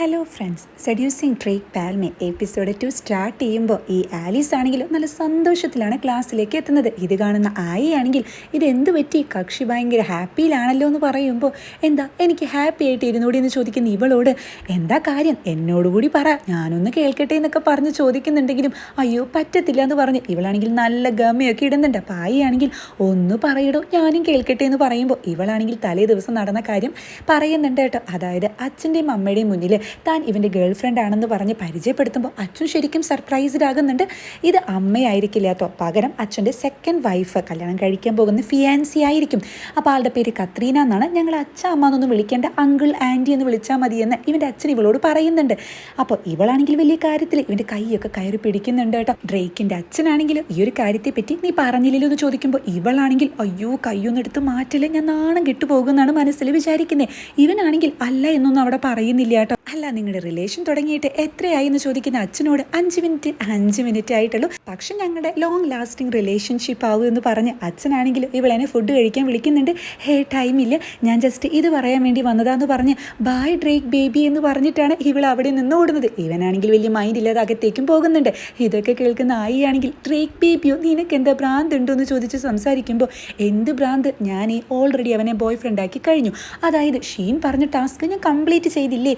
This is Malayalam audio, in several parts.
ഹലോ ഫ്രണ്ട്സ് സെഡ്യൂസിങ് ട്രേക്ക് പാൽമേ എപ്പിസോഡ് ടു സ്റ്റാർട്ട് ചെയ്യുമ്പോൾ ഈ ആലീസ് ആണെങ്കിലും നല്ല സന്തോഷത്തിലാണ് ക്ലാസ്സിലേക്ക് എത്തുന്നത്. ഇത് കാണുന്ന ആയി ആണെങ്കിൽ ഇത് എന്ത് പറ്റി? കക്ഷി ഭയങ്കര ഹാപ്പിയിലാണല്ലോ എന്ന് പറയുമ്പോൾ എന്താ? എനിക്ക് ഹാപ്പി ആയിട്ട് ഇരുന്നൂടി എന്ന് ചോദിക്കുന്ന ഇവളോട് എന്താ കാര്യം? എന്നോടുകൂടി പറ. ഞാനൊന്ന് കേൾക്കട്ടെ എന്നൊക്കെ പറഞ്ഞ് ചോദിക്കുന്നുണ്ടെങ്കിലും അയ്യോ പറ്റത്തില്ല എന്ന് പറഞ്ഞ് ഇവളാണെങ്കിൽ നല്ല ഗമയൊക്കെ ഇടുന്നുണ്ട്. അപ്പോൾ ആയി ആണെങ്കിൽ ഒന്ന് പറയടോ ഞാനും കേൾക്കട്ടെ എന്ന് പറയുമ്പോൾ ഇവളാണെങ്കിൽ തലേ ദിവസം നടന്ന കാര്യം പറയുന്നുണ്ട് കേട്ടോ. അതായത് അച്ഛന്റെയും അമ്മയുടെയും മുന്നിൽ താൻ ഇവന്റെ ഗേൾ ഫ്രണ്ട് ആണെന്ന് പറഞ്ഞ് പരിചയപ്പെടുത്തുമ്പോൾ അച്ഛൻ ശരിക്കും സർപ്രൈസ്ഡ് ആകുന്നുണ്ട്. ഇത് അമ്മയായിരിക്കില്ല കേട്ടോ. പകരം അച്ഛന്റെ സെക്കൻഡ് വൈഫ് കല്യാണം കഴിക്കാൻ പോകുന്ന ഫിയാൻസി ആയിരിക്കും. അപ്പോൾ ആളുടെ പേര് കത്രീന എന്നാണ്. ഞങ്ങൾ അച്ഛ അമ്മ എന്നൊന്നും വിളിക്കേണ്ട അങ്കിൾ ആന്റി എന്ന് വിളിച്ചാൽ മതിയെന്ന് ഇവന്റെ അച്ഛൻ ഇവളോട് പറയുന്നുണ്ട്. അപ്പോൾ ഇവളാണെങ്കിൽ വലിയ കാര്യത്തിൽ ഇവന്റെ കൈയൊക്കെ കയറി പിടിക്കുന്നുണ്ട് കേട്ടോ. ഡ്രേക്കിന്റെ അച്ഛനാണെങ്കിലും ഈ ഒരു കാര്യത്തെപ്പറ്റി നീ പറഞ്ഞില്ലല്ലോ എന്ന് ചോദിക്കുമ്പോൾ ഇവളാണെങ്കിൽ അയ്യോ കയ്യൊന്നും എടുത്ത് മാറ്റില്ല ഞാൻ നാണം കെട്ടുപോകുമെന്നാണ് മനസ്സിൽ വിചാരിക്കുന്നത് ഇവനാണെങ്കിൽ അല്ല എന്നൊന്നും അവിടെ പറയുന്നില്ല കേട്ടോ. അല്ല നിങ്ങളുടെ റിലേഷൻ തുടങ്ങിയിട്ട് എത്രയായി എന്ന് ചോദിക്കുന്ന അച്ഛനോട് അഞ്ച് മിനിറ്റ് അഞ്ച് മിനിറ്റ് ആയിട്ടുള്ളൂ. പക്ഷെ ഞങ്ങളുടെ ലോങ് ലാസ്റ്റിംഗ് റിലേഷൻഷിപ്പ് ആവും എന്ന് പറഞ്ഞ് അച്ഛനാണെങ്കിലും ഇവളെന്നെ ഫുഡ് കഴിക്കാൻ വിളിക്കുന്നുണ്ട്. ഹേ ടൈമില്ല ഞാൻ ജസ്റ്റ് ഇത് പറയാൻ വേണ്ടി വന്നതാന്ന് പറഞ്ഞ് ബായ് ഡ്രേക്ക് ബേബി എന്ന് പറഞ്ഞിട്ടാണ് ഇവൾ അവിടെ നിന്ന് ഓടുന്നത്. ഇവനാണെങ്കിൽ വലിയ മൈൻഡ് ഇല്ലാതെ അകത്തേക്കും പോകുന്നുണ്ട്. ഇതൊക്കെ കേൾക്കുന്ന ആയി ആണെങ്കിൽ ഡ്രേക്ക് ബേബിയോ നിനക്ക് എന്താ ഭ്രാന്ത് ഉണ്ടോ എന്ന് ചോദിച്ച് സംസാരിക്കുമ്പോൾ എന്ത് ഭ്രാന്ത്? ഞാൻ ഓൾറെഡി അവനെ ബോയ് ഫ്രണ്ട് ആക്കി കഴിഞ്ഞു. അതായത് ഷീൻ പറഞ്ഞ ടാസ്ക് ഞാൻ കംപ്ലീറ്റ് ചെയ്തില്ലേ?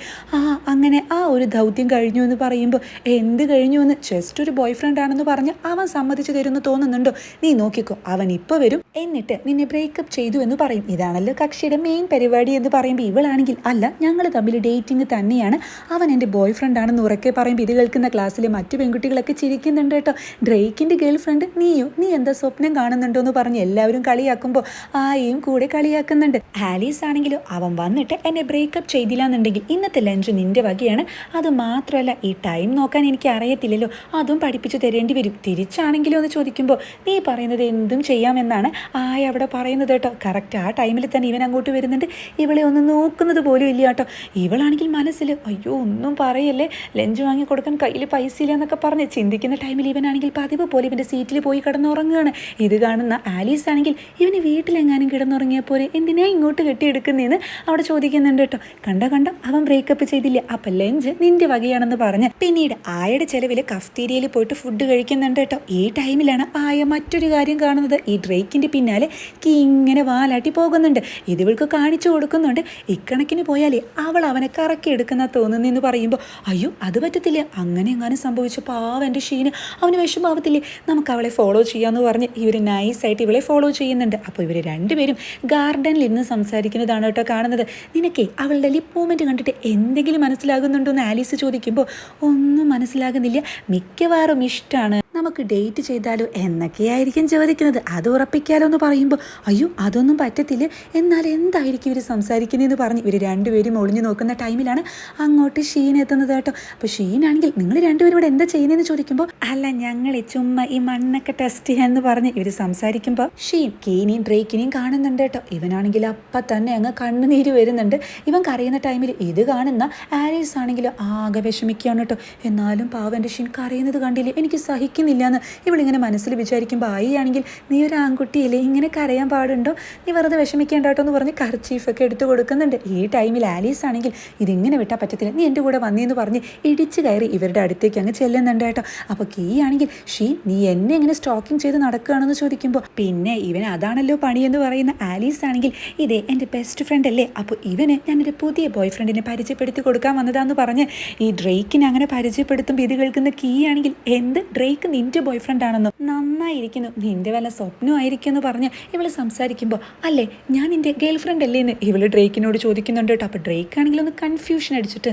അങ്ങനെ ആ ഒരു ദൗത്യം കഴിഞ്ഞു എന്ന് പറയുമ്പോൾ എന്ത് കഴിഞ്ഞു എന്ന് ജസ്റ്റ് ഒരു ബോയ് ഫ്രണ്ട് ആണെന്ന് പറഞ്ഞ് അവൻ സമ്മതിച്ചു തരുമെന്ന് തോന്നുന്നുണ്ടോ? നീ നോക്കിക്കോ അവൻ ഇപ്പോൾ വരും. എന്നിട്ട് നിന്നെ ബ്രേക്കപ്പ് ചെയ്തു എന്ന് പറയും. ഇതാണല്ലോ കക്ഷിയുടെ മെയിൻ പരിപാടി എന്ന് പറയുമ്പോൾ ഇവളാണെങ്കിൽ അല്ല ഞങ്ങൾ തമ്മിൽ ഡേറ്റിംഗ് തന്നെയാണ്. അവൻ എന്റെ ബോയ് ഫ്രണ്ട് ആണെന്ന് ഉറക്കെ പറയുമ്പോൾ ഇത് കേൾക്കുന്ന ക്ലാസ്സിലെ മറ്റു പെൺകുട്ടികളൊക്കെ ചിരിക്കുന്നുണ്ട് കേട്ടോ. ഡ്രേക്കിന്റെ ഗേൾ ഫ്രണ്ട് നീയോ നീ എന്താ സ്വപ്നം കാണുന്നുണ്ടോ എന്ന് പറഞ്ഞ് എല്ലാവരും കളിയാക്കുമ്പോൾ ആയും കൂടെ കളിയാക്കുന്നുണ്ട്. ആലീസ് ആണെങ്കിലും അവൻ വന്നിട്ട് എന്നെ ബ്രേക്കപ്പ് ചെയ്തില്ല എന്നുണ്ടെങ്കിൽ ഇന്നത്തെ ലഞ്ച് നിന്റെ വകയാണ്. അത് മാത്രമല്ല ഈ ടൈം നോക്കാൻ എനിക്ക് അറിയത്തില്ലല്ലോ അതും പഠിപ്പിച്ചു തരേണ്ടി വരും. തിരിച്ചാണെങ്കിലോ എന്ന് ചോദിക്കുമ്പോൾ നീ പറയുന്നത് എന്തും ചെയ്യാമെന്നാണ് ആയ അവിടെ പറയുന്നത് കേട്ടോ. കറക്റ്റ് ആ ടൈമിൽ തന്നെ ഇവൻ അങ്ങോട്ട് വരുന്നുണ്ട്. ഇവളെ ഒന്ന് നോക്കുന്നത് പോലും ഇല്ല കേട്ടോ. ഇവളാണെങ്കിൽ മനസ്സിൽ അയ്യോ ഒന്നും പറയല്ലേ. ലഞ്ച് വാങ്ങി കൊടുക്കാൻ കയ്യിൽ പൈസ ഇല്ല എന്നൊക്കെ പറഞ്ഞ് ചിന്തിക്കുന്ന ടൈമിൽ ഇവനാണെങ്കിൽ പതിവ് പോലെ ഇവന്റെ സീറ്റിൽ പോയി കിടന്നുറങ്ങുകയാണ്. ഇത് കാണുന്ന ആലീസ് ആണെങ്കിൽ ഇവന് വീട്ടിലെങ്ങാനും കിടന്നുറങ്ങിയ പോലെ എന്തിനാ ഇങ്ങോട്ട് കെട്ടിയെടുക്കുന്നതെന്ന് അവിടെ ചോദിക്കുന്നുണ്ട് കേട്ടോ. കണ്ട കണ്ട? അവൻ ബ്രേക്കപ്പ് ചെയ്തില്ല അപ്പം ലഞ്ച് നിന്റെ വകയാണെന്ന് പറഞ്ഞ് പിന്നീട് ആയയുടെ ചെലവിൽ കഫ്തീരിയയിൽ പോയിട്ട് ഫുഡ് കഴിക്കുന്നുണ്ട് കേട്ടോ. ഈ ടൈമിലാണ് ആയ മറ്റൊരു കാര്യം കാണുന്നത്. ഈ ഡ്രേക്കിന്റെ പിന്നാലെ കീ ഇങ്ങനെ വാലാട്ടി പോകുന്നുണ്ട്. ഇത് കാണിച്ചു കൊടുക്കുന്നുണ്ട്. ഇക്കണക്കിന് പോയാലേ അവൾ അവനെ കറക്കി എടുക്കുന്ന തോന്നുന്നെന്ന് പറയുമ്പോൾ അയ്യോ അത് പറ്റത്തില്ല. അങ്ങനെ എങ്ങാനും സംഭവിച്ച പാവ എന്റെ ഷീന്. അവന് വിഷമാവത്തില്ലേ? നമുക്ക് അവളെ ഫോളോ ചെയ്യാമെന്ന് പറഞ്ഞ് ഇവർ നൈസായിട്ട് ഇവളെ ഫോളോ ചെയ്യുന്നുണ്ട്. അപ്പോൾ ഇവർ രണ്ടുപേരും ഗാർഡനിൽ ഇരുന്ന് സംസാരിക്കുന്നതാണ് കേട്ടോ കാണുന്നത്. നിനക്കേ അവളുടെ ലിപ്പ് മൂവ്മെന്റ് കണ്ടിട്ട് എന്തെങ്കിലും മനസ്സിലാകുന്നുണ്ടോ എന്ന് ആലീസ് ചോദിക്കുമ്പോൾ ഒന്നും മനസ്സിലാകുന്നില്ല. മിക്കവാറും ഇഷ്ടമാണ് നമുക്ക് ഡേറ്റ് ചെയ്താലോ എന്നൊക്കെയായിരിക്കും ചോദിക്കുന്നത്. അത് ഉറപ്പിക്കാലോ എന്ന് പറയുമ്പോൾ അയ്യോ അതൊന്നും പറ്റത്തില്ല. എന്നാൽ എന്തായിരിക്കും ഇവർ സംസാരിക്കുന്നതെന്ന് പറഞ്ഞ്. ഇവർ രണ്ടുപേരും ഒളിഞ്ഞു നോക്കുന്ന ടൈമിലാണ് അങ്ങോട്ട് ഷീൻ എത്തുന്നത് കേട്ടോ. അപ്പോൾ ഷീനാണെങ്കിൽ നിങ്ങൾ രണ്ടുപേരും ഇവിടെ എന്താ ചെയ്യുന്നതെന്ന് ചോദിക്കുമ്പോൾ അല്ല ഞങ്ങൾ ചുമ്മാ ഈ മണ്ണൊക്കെ ടെസ്റ്റ് ചെയ്യാന്ന് പറഞ്ഞ് ഇവർ സംസാരിക്കുമ്പോൾ ഷീൻ കീനിയും ഡ്രേക്കിനെയും കാണുന്നുണ്ട് കേട്ടോ. ഇവനാണെങ്കിൽ അപ്പം തന്നെ അങ്ങ് കണ്ണുനീര് വരുന്നുണ്ട്. ഇവൻ കരയുന്ന ടൈമിൽ ഇത് കാണുന്ന ആരീസ് ആണെങ്കിൽ ആകെ വിഷമിക്കുകയാണ് കേട്ടോ. എന്നാലും പാവന്റെ ഷീൻ കരയുന്നത് കണ്ടില്ലേ? എനിക്ക് സഹിക്കുന്നില്ല. എന്ന് ഇവളിങ്ങനെ മനസ്സിൽ വിചാരിക്കുമ്പോൾ ആയിയാണെങ്കിൽ നീ ഒരു ആൺകുട്ടിയില്ലേ? ഇങ്ങനെ കരയാൻ പാടുണ്ടോ? നീ വെറുതെ വിഷമിക്കേണ്ട എന്ന് പറഞ്ഞ് കർച്ചീഫൊക്കെ എടുത്തു കൊടുക്കുന്നുണ്ട്. ഈ ടൈമിൽ ആലീസ് ആണെങ്കിൽ ഇതിങ്ങനെ വിട്ടാൽ പറ്റത്തില്ല. നീ എന്റെ കൂടെ വന്നേന്ന് പറഞ്ഞ് ഇടിച്ച് കയറി ഇവരുടെ അടുത്തേക്ക് അങ്ങ് ചെല്ലുന്നുണ്ട് കേട്ടോ. അപ്പോൾ കീ ആണെങ്കിൽ ഷീ നീ എന്നെ ഇങ്ങനെ സ്റ്റോക്കിംഗ് ചെയ്ത് നടക്കുകയാണെന്ന് ചോദിക്കുമ്പോൾ പിന്നെ ഇവൻ അതാണല്ലോ പണിയെന്ന് പറയുന്ന ആലീസ് ആണെങ്കിൽ ഇതേ എന്റെ ബെസ്റ്റ് ഫ്രണ്ട് അല്ലേ? അപ്പോൾ ഇവന് ഞാനൊരു പുതിയ ബോയ് ഫ്രണ്ടിനെ പരിചയപ്പെടുത്തി കൊടുക്കാൻ വന്നതാന്ന് പറഞ്ഞ് ഈ ഡ്രേക്കിനെ അങ്ങനെ പരിചയപ്പെടുത്തുമ്പോൾ ഇത് കേൾക്കുന്ന കീ ആണെങ്കിൽ എന്ത്? ഡ്രേക്ക് നിന്റെ ബോയ്ഫ്രണ്ട് ഫ്രണ്ട് ആണെന്നോ നന്നായിരിക്കുന്നു നിന്റെ വല്ല സ്വപ്നമായിരിക്കും എന്ന് പറഞ്ഞ് ഇവൾ സംസാരിക്കുമ്പോൾ അല്ലേ ഞാൻ നിന്റെ ഗേൾ ഫ്രണ്ട് അല്ലേ? എന്ന് ഇവൾ ഡ്രേക്കിനോട് ചോദിക്കുന്നുണ്ട് കേട്ടോ. അപ്പോൾ ഡ്രേക്ക് ആണെങ്കിലൊന്ന് കൺഫ്യൂഷൻ അടിച്ചിട്ട്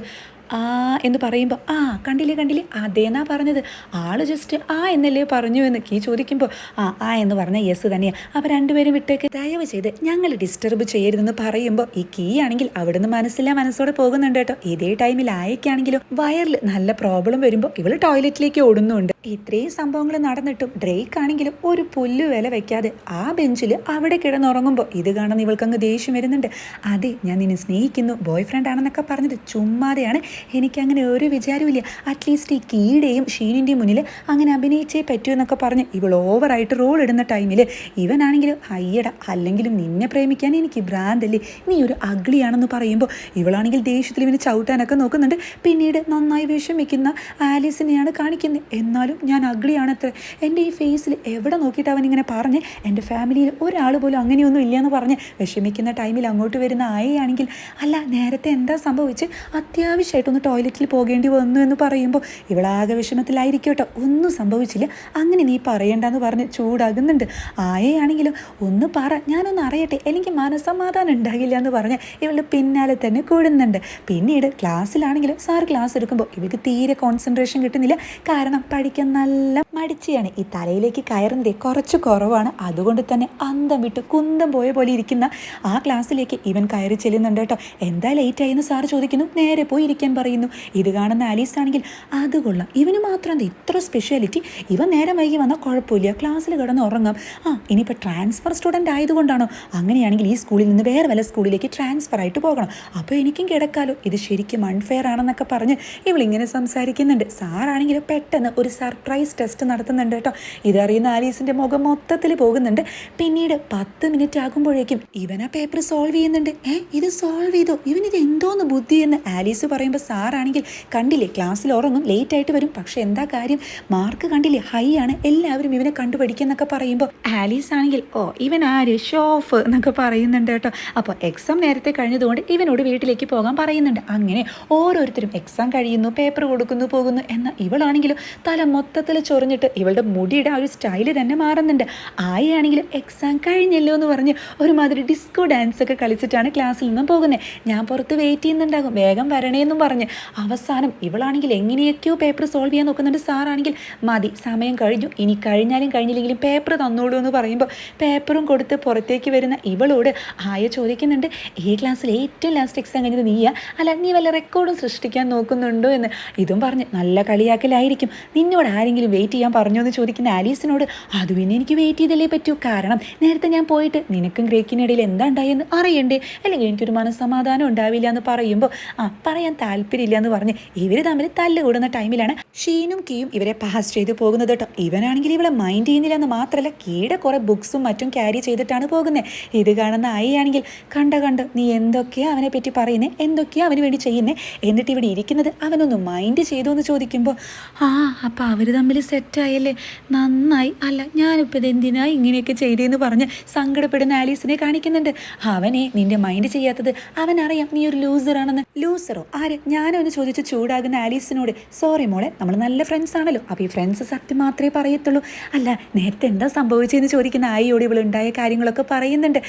ആ എന്ന് പറയുമ്പോൾ ആ കണ്ടില്ലേ കണ്ടില്ലേ അതേന്നാ പറഞ്ഞത്. ആൾ ജസ്റ്റ് ആ എന്നല്ലേ പറഞ്ഞു എന്ന് കീ ചോദിക്കുമ്പോൾ ആ ആ എന്ന് പറഞ്ഞ യെസ് തന്നെയാണ് അപ്പോൾ രണ്ടുപേരും വിട്ടേക്ക്. ദയവ് ചെയ്ത് ഞങ്ങൾ ഡിസ്റ്റർബ് ചെയ്യരുതെന്ന് പറയുമ്പോൾ ഈ കീ ആണെങ്കിൽ അവിടുന്ന് മനസ്സില്ല മനസ്സോടെ പോകുന്നുണ്ട് കേട്ടോ. ഇതേ ടൈമിൽ ആയക്കാണെങ്കിലും വയറിൽ നല്ല പ്രോബ്ലം വരുമ്പോൾ ഇവൾ ടോയ്ലറ്റിലേക്ക് ഓടുന്നുണ്ട്. ഇത്രയും സംഭവങ്ങൾ നടന്നിട്ടും ഡ്രേക്ക് ആണെങ്കിലും ഒരു പുല്ല് വില വെക്കാതെ ആ ബെഞ്ചിൽ അവിടെ കിടന്നുറങ്ങുമ്പോൾ ഇത് കാണുന്ന ഇവൾക്കങ്ങ് ദേഷ്യം വരുന്നുണ്ട്. അതെ ഞാൻ നിന്നെ സ്നേഹിക്കുന്നു ബോയ് ഫ്രണ്ട് ആണെന്നൊക്കെ പറഞ്ഞത് ചുമ്മാതെയാണ്. എനിക്കങ്ങനെ ഒരു വിചാരമില്ല അറ്റ്ലീസ്റ്റ് ഈ കീടേയും ഷീനിന്റെയും മുന്നിൽ അങ്ങനെ അഭിനയിച്ചേ പറ്റൂ എന്നൊക്കെ പറഞ്ഞ് ഇവൾ ഓവറായിട്ട് റോൾ ഇടുന്ന ടൈമിൽ ഇവനാണെങ്കിലും അയ്യട അല്ലെങ്കിലും നിന്നെ പ്രേമിക്കാൻ എനിക്ക് ഭ്രാന്തല്ലേ? നീ ഒരു അഗ്ലിയാണെന്ന് പറയുമ്പോൾ ഇവളാണെങ്കിൽ ദേഷ്യത്തിൽ ഇവന് ചവിട്ടാനൊക്കെ നോക്കുന്നുണ്ട്. പിന്നീട് നന്നായി വിഷമിക്കുന്ന ആലീസിനെയാണ് കാണിക്കുന്നത് എന്നാലും ഞാൻ അഗ്ലിയാണത്ര. എന്റെ ഈ ഫേസിൽ എവിടെ നോക്കിയിട്ട് അവൻ ഇങ്ങനെ പറഞ്ഞ് എന്റെ ഫാമിലിയിൽ ഒരാൾ പോലും അങ്ങനെയൊന്നും ഇല്ലയെന്ന് പറഞ്ഞ് വിഷമിക്കുന്ന ടൈമിൽ അങ്ങോട്ട് വരുന്ന ആയയാണെങ്കിൽ അല്ല നേരത്തെ എന്താ സംഭവിച്ച്? അത്യാവശ്യമായിട്ടൊന്ന് ടോയ്ലറ്റിൽ പോകേണ്ടി വന്നു എന്ന് പറയുമ്പോൾ ഇവളാകെ വിഷമത്തിലായിരിക്കും കേട്ടോ ഒന്നും സംഭവിച്ചില്ല. അങ്ങനെ നീ പറയണ്ടെന്ന് പറഞ്ഞ് ചൂടാകുന്നുണ്ട്. ആയയാണെങ്കിലും ഒന്ന് പറ ഞാനൊന്ന് അറിയട്ടെ. എനിക്ക് മനസ്സമാധാനം ഉണ്ടാകില്ല എന്ന് പറഞ്ഞ് ഇവളുടെ പിന്നാലെ തന്നെ കൂടുന്നുണ്ട്. പിന്നീട് ക്ലാസ്സിലാണെങ്കിലും സാർ ക്ലാസ് എടുക്കുമ്പോൾ ഇവൾക്ക് തീരെ കോൺസെൻട്രേഷൻ കിട്ടുന്നില്ല. കാരണം പഠിക്കാൻ നല്ല മടിച്ചിയാണ്. ഈ തലയിലേക്ക് കയറുന്നത് കുറച്ച് കുറവാണ്. അതുകൊണ്ട് തന്നെ അന്തം വിട്ട് കുന്തം പോയ പോലെ ഇരിക്കുന്ന ആ ക്ലാസ്സിലേക്ക് ഇവൻ കയറി ചെല്ലുന്നുണ്ട് കേട്ടോ. എന്താ ലേറ്റ് ആയെന്ന് സാർ ചോദിക്കുന്നു. നേരെ പോയി ഇരിക്കാൻ പറയുന്നു. ഇത് കാണുന്ന ആലീസ് ആണെങ്കിൽ അത് കൊള്ളാം. ഇവന് മാത്രം എന്താ ഇത്ര സ്പെഷ്യാലിറ്റി ഇവ നേരം വൈകി വന്നാൽ കുഴപ്പമില്ല. ക്ലാസ്സിൽ കിടന്ന് ഉറങ്ങാം. ആ ഇനിയിപ്പോൾ ട്രാൻസ്ഫർ സ്റ്റുഡന്റ് ആയതുകൊണ്ടാണോ? അങ്ങനെയാണെങ്കിൽ ഈ സ്കൂളിൽ നിന്ന് വേറെ വല്ല സ്കൂളിലേക്ക് ട്രാൻസ്ഫർ ആയിട്ട് പോകണം. അപ്പോൾ എനിക്കും കിടക്കാലോ. ഇത് ശരിക്കും അൺഫെയർ ആണെന്നൊക്കെ പറഞ്ഞ് ഇവളിങ്ങനെ സംസാരിക്കുന്നുണ്ട്. സാറാണെങ്കിൽ പെട്ടെന്ന് ഒരു സർപ്രൈസ് ടെസ്റ്റ് നടത്തുന്നുണ്ട് കേട്ടോ. ഇതറിയുന്ന ആലീസിന്റെ മുഖം മൊത്തത്തിൽ പോകുന്നുണ്ട്. പിന്നീട് പത്ത് മിനിറ്റ് ആകുമ്പോഴേക്കും ഇവൻ ആ പേപ്പർ സോൾവ് ചെയ്യുന്നുണ്ട്. ഏ ഇത് സോൾവ് ചെയ്തോ? ഇവനിത് എന്തോന്ന് ബുദ്ധി എന്ന് ആലീസ് പറയുമ്പോൾ സാറാണെങ്കിൽ കണ്ടില്ലേ ക്ലാസ്സിൽ ഉറങ്ങും ലേറ്റ് ആയിട്ട് വരും. പക്ഷെ എന്താ കാര്യം? മാർക്ക് കണ്ടില്ലേ ഹൈ ആണ്. എല്ലാവരും ഇവനെ കണ്ടുപഠിക്കുന്നൊക്കെ പറയുമ്പോൾ ആലീസ് ആണെങ്കിൽ ഓ ഇവൻ ആര്? ഷോഫ് എന്നൊക്കെ പറയുന്നുണ്ട് കേട്ടോ. അപ്പോൾ എക്സാം നേരത്തെ കഴിഞ്ഞതുകൊണ്ട് ഇവനോട് വീട്ടിലേക്ക് പോകാൻ പറയുന്നുണ്ട്. അങ്ങനെ ഓരോരുത്തരും എക്സാം കഴിയുന്നു പേപ്പർ കൊടുക്കുന്നു പോകുന്നു എന്ന ഇവളാണെങ്കിലും തല മൊത്തത്തിൽ ചൊറിഞ്ഞിട്ട് ഇവളുടെ മുടിയുടെ ആ ഒരു സ്റ്റൈൽ തന്നെ മാറുന്നുണ്ട്. ആയാണെങ്കിലും എക്സാം കഴിഞ്ഞല്ലോ എന്ന് പറഞ്ഞ് ഒരുമാതിരി ഡിസ്കോ ഡാൻസ് ഒക്കെ കളിച്ചിട്ടാണ് ക്ലാസ്സിൽ നിന്നും പോകുന്നത്. ഞാൻ പുറത്ത് വെയിറ്റ് ചെയ്യുന്നുണ്ടാകും. വേഗം വരണേന്നും പറഞ്ഞ് അവസാനം ഇവളാണെങ്കിൽ എങ്ങനെയൊക്കെയോ പേപ്പർ സോൾവ് ചെയ്യാൻ നോക്കുന്നുണ്ട്. സാറാണെങ്കിൽ മതി സമയം കഴിഞ്ഞു. ഇനി കഴിഞ്ഞാലും കഴിഞ്ഞില്ലെങ്കിലും പേപ്പർ തന്നോളൂ എന്ന് പറയുമ്പോൾ പേപ്പറും കൊടുത്ത് പുറത്തേക്ക് വരുന്ന ഇവളോട് ആയ ചോദിക്കുന്നുണ്ട് ഈ ക്ലാസ്സിൽ ഏറ്റവും ലാസ്റ്റ് എക്സാം കഴിഞ്ഞത് നീയാ? അല്ല നീ വല്ല റെക്കോർഡും സൃഷ്ടിക്കാൻ നോക്കുന്നുണ്ടോ? എന്ന് ഇതും പറഞ്ഞ് നല്ല കളിയാക്കലായിരിക്കും. നിന്നോട് ആരെങ്കിലും വെയിറ്റ് ചെയ്യാൻ പറഞ്ഞോ? എന്ന് ചോദിക്കുന്ന ആലീസിനോട് അത് പിന്നെ എനിക്ക് വെയിറ്റ് ചെയ്തല്ലേ പറ്റൂ. കാരണം നേരത്തെ ഞാൻ പോയിട്ട് നിനക്കും ഗ്രേക്കിനിടയിൽ എന്താ ഉണ്ടായെന്ന് അറിയണ്ടേ? അല്ലെങ്കിൽ എനിക്കൊരു മനസ്സമാധാനം ഉണ്ടാവില്ല എന്ന് പറയുമ്പോൾ ആ പറയാൻ താല്പര്യമില്ല എന്ന് പറഞ്ഞ് ഇവർ തമ്മിൽ തല്ല് കൂടുന്ന ടൈമിലാണ് ഷീനും കീയും ഇവരെ പാസ് ചെയ്ത് പോകുന്നത് കേട്ടോ. ഇവനാണെങ്കിൽ ഇവളെ മൈൻഡ് ചെയ്യുന്നില്ല എന്ന് മാത്രമല്ല കീടെ കുറേ ബുക്സും മറ്റും ക്യാരി ചെയ്തിട്ടാണ് പോകുന്നത് ഇത് കാണുന്ന ആയിയാണെങ്കിൽ കണ്ട കണ്ട് നീ എന്തൊക്കെയാ അവനെ പറ്റി പറയുന്നത് എന്തൊക്കെയാ അവന് വേണ്ടി ചെയ്യുന്നത് എന്നിട്ട് ഇവിടെ ഇരിക്കുന്നത് അവനൊന്ന് മൈൻഡ് ചെയ്തു എന്ന് ചോദിക്കുമ്പോൾ ആ അപ്പം അവർ തമ്മിൽ സെറ്റായല്ലേ നന്നായി. അല്ല ഞാനിപ്പോൾ ഇത് എന്തിനാ ഇങ്ങനെയൊക്കെ ചെയ്തതെന്ന് പറഞ്ഞ് സങ്കടപ്പെടുന്ന ആലീസിനെ കാണിക്കുന്നുണ്ട്. അവനെ നിന്റെ മൈൻഡ് ചെയ്യാത്തത് അവനറിയാം നീ ഒരു ലൂസറാണെന്ന് ലൂസറോ ആര്? ഞാനവന് ചോദിച്ച് ചൂടാകുന്ന ആലീസിനോട് സോറി മോളെ നമ്മൾ നല്ല ഫ്രണ്ട്സ് ആണല്ലോ അപ്പോൾ ഈ ഫ്രണ്ട്സ് സത്യം മാത്രമേ പറയത്തുള്ളൂ. അല്ല നേരത്തെ എന്താ സംഭവിച്ചതെന്ന് ചോദിക്കുന്ന ആയിയോട് ഇവളുണ്ടായ കാര്യങ്ങളൊക്കെ പറയുന്നുണ്ട്.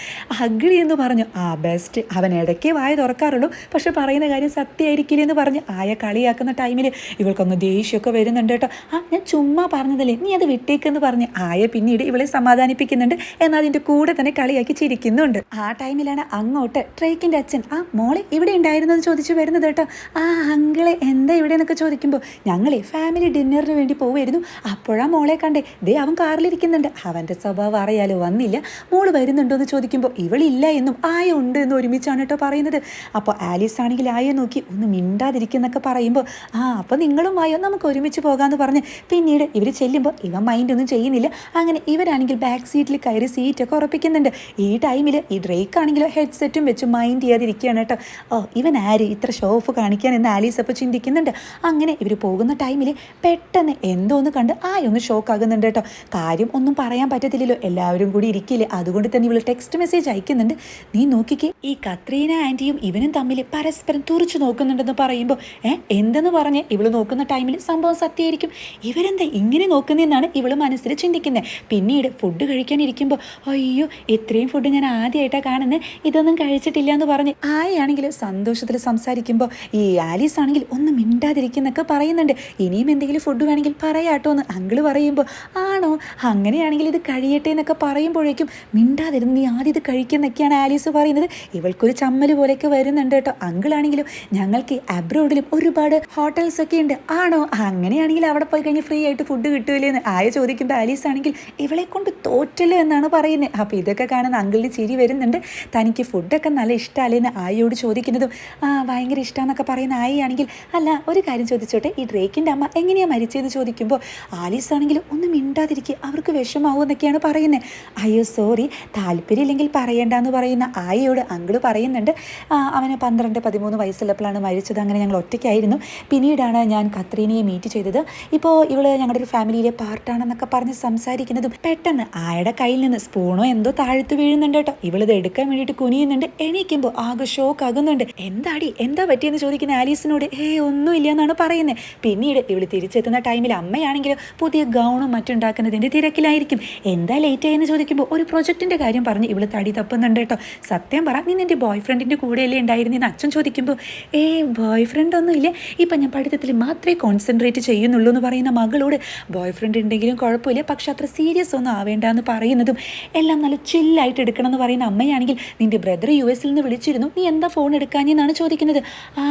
അഗ്രി എന്ന് പറഞ്ഞു ആ ബെസ്റ്റ് അവൻ ഇടയ്ക്ക് വായ തുറക്കാറുള്ളൂ പക്ഷെ പറയുന്ന കാര്യം സത്യമായിരിക്കില്ല എന്ന് പറഞ്ഞ് ആയ കളിയാക്കുന്ന ടൈമിൽ ഇവൾക്കൊന്ന് ദേഷ്യമൊക്കെ വരുന്നുണ്ട് കേട്ടോ. ആ ഞാൻ ചുമ്മാ പറഞ്ഞതല്ലേ നീ അത് വിട്ടേക്കെന്ന് പറഞ്ഞ് ആയ പിന്നീട് ഇവളെ സമാധാനിപ്പിക്കുന്നുണ്ട് എന്നാൽ അതിന്റെ കൂടെ തന്നെ കളിയാക്കി ചിരിക്കുന്നുണ്ട്. ആ ടൈമിലാണ് അങ്ങോട്ട് ട്രേക്കിന്റെ അച്ഛൻ ആ മോളെ ഇവിടെ ഉണ്ടായിരുന്നു? എന്ന് ചോദിച്ചു വരുന്നത് കേട്ടോ. ആ അങ്കിളെ എന്താ ഇവിടെ എന്നൊക്കെ ചോദിക്കുമ്പോൾ ഞങ്ങളെ ഫാമിലി ഡിന്നറിന് വേണ്ടി പോവുമായിരുന്നു അപ്പോഴാ മോളെ കണ്ടേ. ദേ അവൻ കാറിലിരിക്കുന്നുണ്ട്. അവന്റെ സ്വഭാവം അറിയാലോ വന്നില്ല. മോൾ വരുന്നുണ്ടോ എന്ന് ചോദിക്കുമ്പോൾ ഇവളില്ല എന്നും ആയ ഉണ്ട് എന്ന് ഒരുമിച്ചാണ് കേട്ടോ പറയുന്നത്. അപ്പോൾ ആലീസ് ആണെങ്കിൽ ആയ നോക്കി ഒന്ന് മിണ്ടാതിരിക്കുന്നൊക്കെ പറയുമ്പോൾ ആ അപ്പോൾ നിങ്ങളും ആയോ നമുക്ക് ഒരുമിച്ച് പോകാമെന്ന് പറഞ്ഞ്. പിന്നീട് ഇവർ ചെല്ലുമ്പോൾ ഇവൻ മൈൻഡ് ഒന്നും ചെയ്യുന്നില്ല. അങ്ങനെ ഇവരാണെങ്കിൽ ബാക്ക് സീറ്റിൽ കയറി സീറ്റൊക്കെ ഉറപ്പിക്കുന്നുണ്ട്. ഈ ടൈമിൽ ഈ ഡ്രേക്ക് ആണെങ്കിലോ ഹെഡ്സെറ്റും വെച്ച് മൈൻഡ് ചെയ്യാതിരിക്കുകയാണ് കേട്ടോ. ഓ ഇവൻ ആര്? ഇത്ര ഷോ ഓഫ് കാണിക്കാൻ എന്ന് ആലീസ് അപ്പോൾ ചിന്തിക്കുന്നുണ്ട്. അങ്ങനെ ഇവർ പോകുന്ന ടൈമിൽ പെട്ടെന്ന് എന്തോ ഒന്ന് കണ്ട് ഷോക്ക് ആകുന്നുണ്ട് കേട്ടോ. കാര്യം ഒന്നും പറയാൻ പറ്റത്തില്ലല്ലോ. എല്ലാവരും കൂടി ഇരിക്കില്ലേ? അതുകൊണ്ട് തന്നെ ഇവൾ ടെക്സ്റ്റ് മെസ്സേജ് അയക്കുന്നുണ്ട്. നീ നോക്കിക്കേ ഈ കത്രീന ആന്റിയും ഇവനും തമ്മിൽ പരസ്പരം തുറച്ചു നോക്കുന്നുണ്ടെന്ന് പറയുമ്പോൾ ഏ എന്തെന്ന് പറഞ്ഞ് ഇവൾ നോക്കുന്ന ടൈമിൽ സംഭവം സത്യമായിരിക്കും? ഇവരെന്താ ഇങ്ങനെ നോക്കുന്നതെന്നാണ് ഇവൾ മനസ്സിൽ ചിന്തിക്കുന്നത് പിന്നീട് ഫുഡ് കഴിക്കാനിരിക്കുമ്പോൾ അയ്യോ ഇത്രയും ഫുഡ് ഞാൻ ആദ്യമായിട്ടാണ് കാണുന്നത് ഇതൊന്നും കഴിച്ചിട്ടില്ല എന്ന് പറഞ്ഞ് ആയാണെങ്കിൽ സന്തോഷത്തിൽ സംസാരിക്കുമ്പോൾ ഈ ആലീസ് ആണെങ്കിൽ ഒന്നും മിണ്ടാതിരിക്കുന്നൊക്കെ പറയുന്നുണ്ട്. ഇനിയും എന്തെങ്കിലും ഫുഡ് വേണമെങ്കിൽ പറയാട്ടോ എന്ന് അങ്കിൾ പറയുമ്പോൾ ആണോ? അങ്ങനെയാണെങ്കിൽ ഇത് കഴിയട്ടെ എന്നൊക്കെ പറയുമ്പോഴേക്കും മിണ്ടാതിരുന്ന് നീ ആദ്യം ഇത് കഴിക്കുന്നൊക്കെയാണ് ആലീസ് പറയുന്നത്. ഇവൾക്കൊരു ചമ്മൽ പോലെയൊക്കെ വരുന്നുണ്ട് കേട്ടോ. അങ്കിളാണെങ്കിലും ഞങ്ങൾക്ക് അബ്രോഡിലും ഒരുപാട് ഹോട്ടൽസ് ഒക്കെ ഉണ്ട്. ആണോ? അങ്ങനെയാണെങ്കിൽ അവിടെ പോയി കഴിഞ്ഞ് ഫ്രീ ആയിട്ട് ഫുഡ് കിട്ടൂലേ എന്ന് ആയ ചോദിക്കുമ്പോൾ ആലീസ് ആണെങ്കിൽ ഇവളെ കൊണ്ട് തോറ്റല്ലോ എന്നാണ് പറയുന്നത് അപ്പോൾ ഇതൊക്കെ കാണുന്ന അങ്കിളിന് ചിരി വരുന്നുണ്ട്. തനിക്ക് ഫുഡൊക്കെ നല്ല ഇഷ്ടമല്ലേ എന്ന് ആയോട് ചോദിക്കുന്നതും ആ ഭയങ്കര ഇഷ്ടമെന്നൊക്കെ പറയുന്ന ആയയാണെങ്കിൽ അല്ല ഒരു കാര്യം ചോദിച്ചോട്ടെ ഈ ഡ്രേക്കിന്റെ അമ്മ എങ്ങനെയാണ് മരിച്ചതെന്ന് ചോദിക്കുമ്പോൾ ആലീസ് ആണെങ്കിൽ ഒന്നും മിണ്ടാതിരിക്കുക അവർക്ക് വിഷമാവും എന്നൊക്കെയാണ് പറയുന്നത് അയ്യോ സോറി താല്പര്യമില്ലെങ്കിൽ പറയണ്ടെന്ന് പറയുന്ന ആയയോട് അങ്കിൾ പറയുന്നുണ്ട്. അവനെ പന്ത്രണ്ട് പതിമൂന്ന് വയസ്സുള്ളപ്പോഴാണ് മരിച്ചത് അങ്ങനെ ഞങ്ങൾ ഒറ്റയ്ക്കായിരുന്നു. പിന്നീടാണ് ഞാൻ കത്രീനയെ മീറ്റ് ചെയ്തത്. ഇപ്പോൾ ഇവൾ ഞങ്ങളുടെ ഒരു ഫാമിലിയിലെ പാർട്ടാണെന്നൊക്കെ പറഞ്ഞ് സംസാരിക്കുന്നതും പെട്ടെന്ന് ആയുടെ കയ്യിൽ നിന്ന് സ്പൂണോ എന്തോ താഴ്ത്തു വീഴുന്നുണ്ട് കേട്ടോ. ഇവളിത് എടുക്കാൻ വേണ്ടിയിട്ട് കുനിയുന്നുണ്ട് എണീക്കുമ്പോൾ ആകെ ഷോക്ക് ആകുന്നുണ്ട്. എന്താടി എന്താ പറ്റിയെന്ന് ചോദിക്കുന്ന ആലീസിനോട് ഏ ഒന്നുമില്ല എന്നാണ് പറയുന്നത് പിന്നീട് ഇവൾ തിരിച്ചെത്തുന്ന ടൈമിൽ അമ്മയാണെങ്കിൽ പുതിയ ഗൗണും മറ്റുണ്ടാക്കുന്നതിന്റെ തിരക്കിലായിരിക്കും. എന്താ ലേറ്റ് ആയെന്ന് ചോദിക്കുമ്പോൾ ഒരു പ്രൊജക്റ്റിന്റെ കാര്യം പറഞ്ഞ് ഇവൾ തടി തപ്പുന്നുണ്ട് കേട്ടോ. സത്യം പറ നീ നിന്റെ ബോയ് ഫ്രണ്ടിന്റെ കൂടെയല്ലേ ഉണ്ടായിരുന്നെന്ന് അച്ഛൻ ചോദിക്കുമ്പോൾ ഏ ബോയ് ഫ്രണ്ട് ഒന്നുമില്ല. ഇപ്പം ഞാൻ പഠിത്തത്തിൽ മാത്രമേ കോൺസെൻട്രേറ്റ് ചെയ്യുന്നുള്ളൂ എന്ന് പറയുന്ന മകളോട് ബോയ് ഫ്രണ്ട് ഉണ്ടെങ്കിലും കുഴപ്പമില്ല. പക്ഷെ അത്ര സീരിയസ് ഒന്നും ആവേണ്ട എന്ന് പറയുന്നതും എല്ലാം നല്ല ചില്ലായിട്ട് എടുക്കണം എന്ന് പറയുന്ന അമ്മയാണെങ്കിൽ നിന്റെ ബ്രദർ യു എസിൽ നിന്ന് വിളിച്ചിരുന്നു. നീ എന്താ ഫോൺ എടുക്കാഞ്ഞെന്നാണ് ചോദിക്കുന്നത്? ആ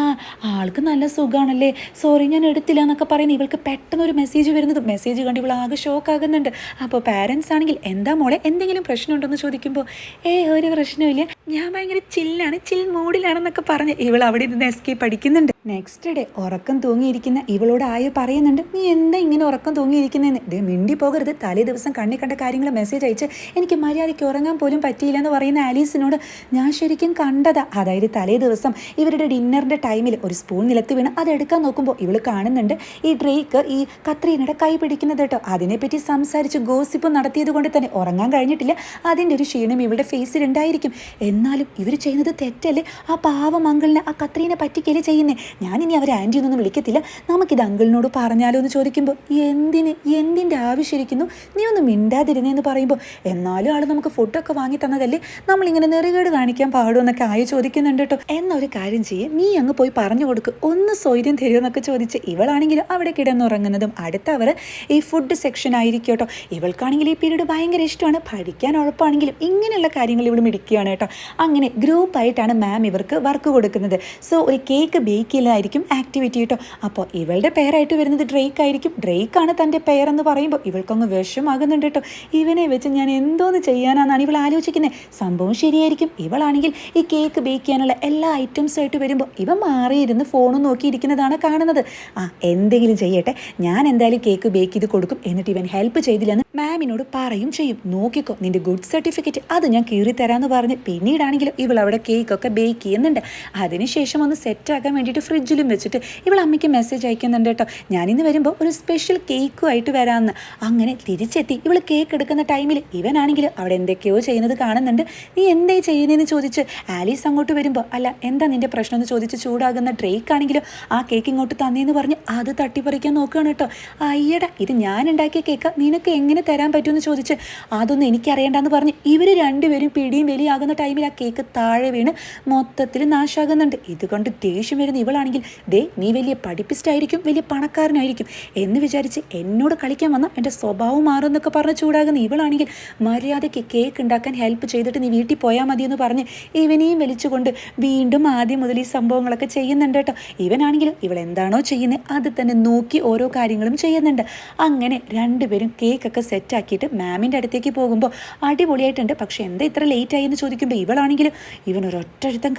ആൾക്ക് നല്ല സുഖമാണല്ലേ സോറി ഞാൻ എടുത്തില്ല എന്നൊക്കെ പറയുന്നത് ഇവൾക്ക് പെട്ടെന്ന് ഒരു മെസ്സേജ് വരുന്നത്. മെസ്സേജ് കണ്ട് ഇവൾ ആകെ ഷോക്ക് ആകുന്നുണ്ട്. അപ്പോൾ പാരൻസ് ആണെങ്കിൽ എന്താ മോളെ എന്തെങ്കിലും പ്രശ്നമുണ്ടെന്ന് ചോദിക്കുമ്പോൾ ഏ ഒരു പ്രശ്നമില്ല ഞാൻ ഭയങ്കര ചില്ലാണ് ചിൽ മൂഡിലാണെന്നൊക്കെ പറഞ്ഞ് ഇവൾ അവിടെ നിന്ന് എസ്കേപ്പ് പഠിക്കുന്നുണ്ട് നെക്സ്റ്റ് ഡേ ഉറക്കം തൂങ്ങിയിരിക്കുന്ന ഇവളോട് ആയ പറയുന്നുണ്ട് നീ എന്താ ഇങ്ങനെ ഉറക്കം തൂങ്ങിയിരിക്കുന്നതെന്ന് ഇത് മിണ്ടി പോകരുത്. തലേ ദിവസം കണ്ണി കണ്ട കാര്യങ്ങൾ മെസ്സേജ് അയച്ച് എനിക്ക് മര്യാദയ്ക്ക് ഉറങ്ങാൻ പോലും പറ്റിയില്ല എന്ന് പറയുന്ന ആലീസിനോട് ഞാൻ ശരിക്കും കണ്ടതാ. അതായത് തലേ ദിവസം ഇവരുടെ ഡിന്നറിന്റെ ടൈമിൽ ഒരു സ്പൂൺ നിലത്ത് വീണ് അത് എടുക്കാൻ നോക്കുമ്പോൾ ഇവൾ കാണുന്നുണ്ട് ഈ ഡ്രേക്ക് ഈ കത്രീനയുടെ കൈ പിടിക്കുന്നത് കേട്ടോ. അതിനെപ്പറ്റി സംസാരിച്ച് ഗോസിപ്പ് നടത്തിയത് കൊണ്ട് തന്നെ ഉറങ്ങാൻ കഴിഞ്ഞിട്ടില്ല. അതിന്റെ ഒരു ക്ഷീണം ഇവളുടെ ഫേസിൽ ഉണ്ടായിരിക്കും. എന്നാലും ഇവർ ചെയ്യുന്നത് തെറ്റല്ലേ? ആ പാവ മംഗളിനെ ആ കത്രീനെ പറ്റിക്കല്ലേ ചെയ്യുന്നേ? ഞാനിനി അവരെ ആന്റി ഒന്നും വിളിക്കത്തില്ല. നമുക്കിത് അങ്കിളിനോട് പറഞ്ഞാലോ എന്ന് ചോദിക്കുമ്പോൾ എന്തിന്? എന്തിന്റെ ആവശ്യമിരിക്കുന്നു നീ ഒന്ന് മിണ്ടാതിരുന്നേന്ന് പറയുമ്പോൾ എന്നാലും ആൾ നമുക്ക് ഫുഡൊക്കെ വാങ്ങി തന്നതല്ലേ? നമ്മളിങ്ങനെ നെറുകേട് കാണിക്കാൻ പാടുമെന്നൊക്കെ ആയി ചോദിക്കുന്നുണ്ട് കേട്ടോ. എന്നൊരു കാര്യം ചെയ്യേ നീ അങ്ങ് പോയി പറഞ്ഞു കൊടുക്ക്. ഒന്ന് സ്വൈര്യം തരുമെന്നൊക്കെ ചോദിച്ച് ഇവളാണെങ്കിലും അവിടെ കിടന്നുറങ്ങുന്നതും അടുത്തവർ ഈ ഫുഡ് സെക്ഷൻ ആയിരിക്കും കേട്ടോ. ഇവൾക്കാണെങ്കിൽ ഈ പീരീഡ് ഭയങ്കര ഇഷ്ടമാണ്. പഠിക്കാൻ ഉഴപ്പാണെങ്കിലും ഇങ്ങനെയുള്ള കാര്യങ്ങൾ ഇവിടെ മിടിക്കുകയാണ് കേട്ടോ. അങ്ങനെ ഗ്രൂപ്പായിട്ടാണ് മാം ഇവർക്ക് വർക്ക് കൊടുക്കുന്നത്. സോ ഒരു കേക്ക് ബേക്ക് ചെയ്യലായിരിക്കും ആക്ടിവിറ്റി കേട്ടോ അപ്പോൾ ഇവളുടെ പേരായിട്ട് വരുന്നത് ഡ്രേക്ക് ആയിരിക്കും. ഡ്രേക്കാണ് തന്റെ പേരെന്ന് പറയുമ്പോൾ ഇവൾക്കൊന്ന് വിഷമാകുന്നുണ്ട് കേട്ടോ. ഇവനെ വെച്ച് ഞാൻ എന്തോന്ന് ചെയ്യാനാണെന്നാണ് ഇവൾ ആലോചിക്കുന്നത് സംഭവം ശരിയായിരിക്കും. ഇവളാണെങ്കിൽ ഈ കേക്ക് ബേക്ക് ചെയ്യാനുള്ള എല്ലാ ഐറ്റംസും ആയിട്ട് വരുമ്പോൾ ഇവ മാറിയിരുന്ന് ഫോണും നോക്കിയിരിക്കുന്നതാണ് കാണുന്നത്. ആ എന്തെങ്കിലും ചെയ്യട്ടെ. ഞാൻ എന്തായാലും കേക്ക് ബേക്ക് ചെയ്ത് കൊടുക്കും. എന്നിട്ട് ഇവൻ ഹെൽപ്പ് ചെയ്തില്ലെന്ന് മാമിനോട് പറയും ചെയ്യും. നോക്കിക്കോ നിന്റെ ഗുഡ് സർട്ടിഫിക്കറ്റ് അത് ഞാൻ കീറി തരാമെന്ന് പറഞ്ഞ് പിന്നീടാണെങ്കിലും ഇവൾ അവിടെ കേക്കൊക്കെ ബേക്ക് ചെയ്യുന്നുണ്ട്. അതിനുശേഷം ഒന്ന് സെറ്റ് ആക്കാൻ വേണ്ടിയിട്ട് ഫ്രിഡ്ജിലും വെച്ചിട്ട് ഇവൾ അമ്മയ്ക്ക് മെസ്സേജ് അയക്കുന്നുണ്ട് കേട്ടോ. ഞാനിന്ന് വരുമ്പോൾ ഒരു സ്പെഷ്യൽ കേക്കുമായിട്ട് വരാമെന്ന് അങ്ങനെ തിരിച്ചെത്തി. ഇവൾ കേക്ക് എടുക്കുന്ന ടൈമിൽ ഇവനാണെങ്കിൽ അവിടെ എന്തൊക്കെയോ ചെയ്യുന്നത് കാണുന്നുണ്ട്. നീ എന്തേ ചെയ്യുന്നതെന്ന് ചോദിച്ച് ആലീസ് അങ്ങോട്ട് വരുമ്പോൾ അല്ല എന്താ നിന്റെ പ്രശ്നം? എന്ന് ചോദിച്ച് ചൂടാകുന്ന ഡ്രേക്ക് ആണെങ്കിലും ആ കേക്ക് ഇങ്ങോട്ട് തന്നേന്ന് പറഞ്ഞ് അത് തട്ടിപ്പറിക്കാൻ നോക്കുകയാണ് കേട്ടോ. അയ്യടാ ഇത് ഞാൻ ഉണ്ടാക്കിയ കേക്ക് നിനക്ക് എങ്ങനെ തരാൻ പറ്റുമെന്ന് ചോദിച്ച് അതൊന്നും എനിക്കറിയണ്ടെന്ന് പറഞ്ഞ് ഇവർ രണ്ടുപേരും പിടിയും വലിയാകുന്ന ടൈമിൽ ആ കേക്ക് താഴെ വീണ് മൊത്തത്തിൽ നാശാകുന്നുണ്ട്. ഇതുകൊണ്ട് ദേഷ്യം വരുന്ന ഇവളാണെങ്കിൽ ദേ നീ വലിയ പഠിപ്പിസ്റ്റായിരിക്കും വലിയ പണക്കാരനായിരിക്കും എന്ന് വിചാരിച്ച് എന്നോട് കളിക്കാൻ വന്ന എന്റെ സ്വഭാവം മാറും എന്നൊക്കെ പറഞ്ഞ് ചൂടാകുന്ന ഇവളാണെങ്കിൽ മര്യാദയ്ക്ക് കേക്ക് ഉണ്ടാക്കാൻ ഹെൽപ്പ് ചെയ്തിട്ട് നീ വീട്ടിൽ പോയാൽ മതി എന്ന് പറഞ്ഞ് ഇവനെയും വലിച്ചുകൊണ്ട് വീണ്ടും ആദ്യം മുതൽ ഈ സംഭവങ്ങളൊക്കെ ചെയ്യുന്നുണ്ട് കേട്ടോ. ഇവനാണെങ്കിലും ഇവൾ എന്താണോ ചെയ്യുന്നത് അത് തന്നെ നോക്കി ഓരോ കാര്യങ്ങളും ചെയ്യുന്നുണ്ട്. അങ്ങനെ രണ്ടുപേരും കേക്കൊക്കെ സെറ്റാക്കിയിട്ട് മാമിന്റെ അടുത്തേക്ക് പോകുമ്പോൾ അടിപൊളിയായിട്ടുണ്ട്. പക്ഷേ എന്താ ഇത്ര ലേറ്റ് ആയി എന്ന് ചോദിക്കുമ്പോൾ ഇവളാണെങ്കിലും ഇവൻ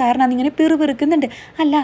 കാരണം ഇങ്ങനെ പിറുപിറുക്കുന്നുണ്ട്. അല്ല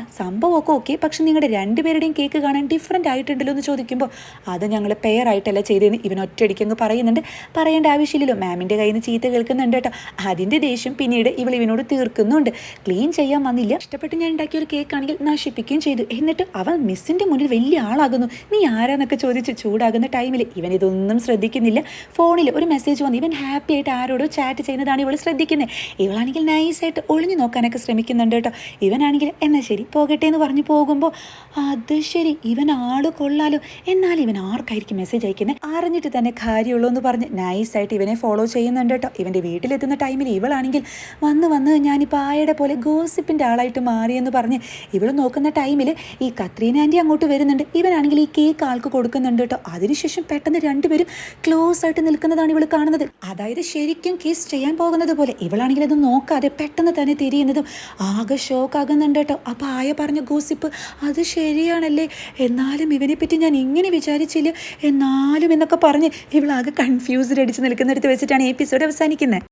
സംഭവമൊക്കെ ഓക്കെ പക്ഷെ നിങ്ങളുടെ രണ്ടുപേരുടെയും കേക്ക് കാണാൻ ഡിഫറെന്റ് ആയിട്ടുണ്ടല്ലോ എന്ന് ചോദിക്കുമ്പോൾ അത് ഞങ്ങൾ പെയർ ആയിട്ടല്ല ചെയ്തതെന്ന് ഇവൻ ഒറ്റയടിക്കങ്ങ് പറയുന്നുണ്ട്. പറയേണ്ട ആവശ്യമില്ലല്ലോ. മാമിന്റെ കയ്യിൽ നിന്ന് ചീത്ത കേൾക്കുന്നുണ്ട് കേട്ടോ. അതിന്റെ ദേഷ്യം പിന്നീട് ഇവൾ ഇവനോട് തീർക്കുന്നുണ്ട്. ക്ലീൻ ചെയ്യാൻ വന്നില്ല. ഇഷ്ടപ്പെട്ട് ഞാൻ ഉണ്ടാക്കിയ ഒരു കേക്ക് ആണെങ്കിൽ നശിപ്പിക്കുകയും ചെയ്തു. എന്നിട്ട് അവൻ മിസ്സിന്റെ മുന്നിൽ വലിയ ആളാകുന്നു. നീ ആരാന്നൊക്കെ ചോദിച്ച് ചൂടാകുന്ന ടൈമിൽ ഇവൻ ഇതൊന്നും ശ്രദ്ധിക്കുന്നില്ല. ഫോണിൽ ഒരു മെസ്സേജ് വന്നു. ഇവൻ ഹാപ്പി ആയിട്ട് ആരോടോ ചാറ്റ് ചെയ്യുന്നതാണ് ഇവൾ ശ്രദ്ധിക്കുന്നത് ഇവളാണെങ്കിൽ നൈസായിട്ട് ഒളിഞ്ഞു നോക്കാനൊക്കെ ശ്രമിക്കുന്നുണ്ട് കേട്ടോ. ഇവനാണെങ്കിൽ എന്നാൽ ശരി പോകട്ടെ എന്ന് പറഞ്ഞു. പോകുമ്പോൾ അത് ശരി ഇവൻ ആൾ കൊള്ളാലോ. എന്നാൽ ഇവൻ ആർക്കായിരിക്കും മെസ്സേജ് അയക്കുന്നത് അറിഞ്ഞിട്ട് തന്നെ കാര്യമുള്ളൂ എന്ന് പറഞ്ഞ് നൈസായിട്ട് ഇവനെ ഫോളോ ചെയ്യുന്നുണ്ട് കേട്ടോ. ഇവന്റെ വീട്ടിലെത്തുന്ന ടൈമിൽ ഇവളാണെങ്കിൽ വന്ന് വന്ന് ഞാനിപ്പോൾ ആയുടെ പോലെ ഗോസിപ്പിന്റെ ആളായിട്ട് മാറിയെന്ന് പറഞ്ഞ് ഇവൾ നോക്കുന്ന ടൈമിൽ ഈ കത്രീന ആന്റി അങ്ങോട്ട് വരുന്നുണ്ട്. ഇവനാണെങ്കിൽ ഈ കേക്ക് ആൾക്ക് കൊടുക്കുന്നുണ്ട് കേട്ടോ. അതിനുശേഷം പെട്ടെന്ന് രണ്ടുപേരും ക്ലോസ് ആയിട്ട് നിൽക്കുന്നതാണ് ഇവൾ കാണുന്നത്. അതായത് ശരിക്കും കിസ് ചെയ്യാൻ പോകുന്നത് പോലെ ഇവളാണെങ്കിൽ അത് നോക്കാതെ പെട്ടെന്ന് തന്നെ തിരിയുന്നതും ആകെ ഷോക്ക് ആകുന്നുണ്ട് കേട്ടോ. അപ്പോൾ ആയ പറഞ്ഞ ഗോസിപ്പ് അത് ശരിയാണല്ലേ? എന്നാലും ഇവനെപ്പറ്റി ഞാൻ ഇങ്ങനെ വിചാരിച്ചില്ല. എന്നാലും എന്നൊക്കെ പറഞ്ഞ് ഇവളാകെ കൺഫ്യൂസ്ഡ് അടിച്ച് നിൽക്കുന്നിടത്ത് വെച്ചിട്ടാണ് എപ്പിസോഡ് അവസാനിക്കുന്നത്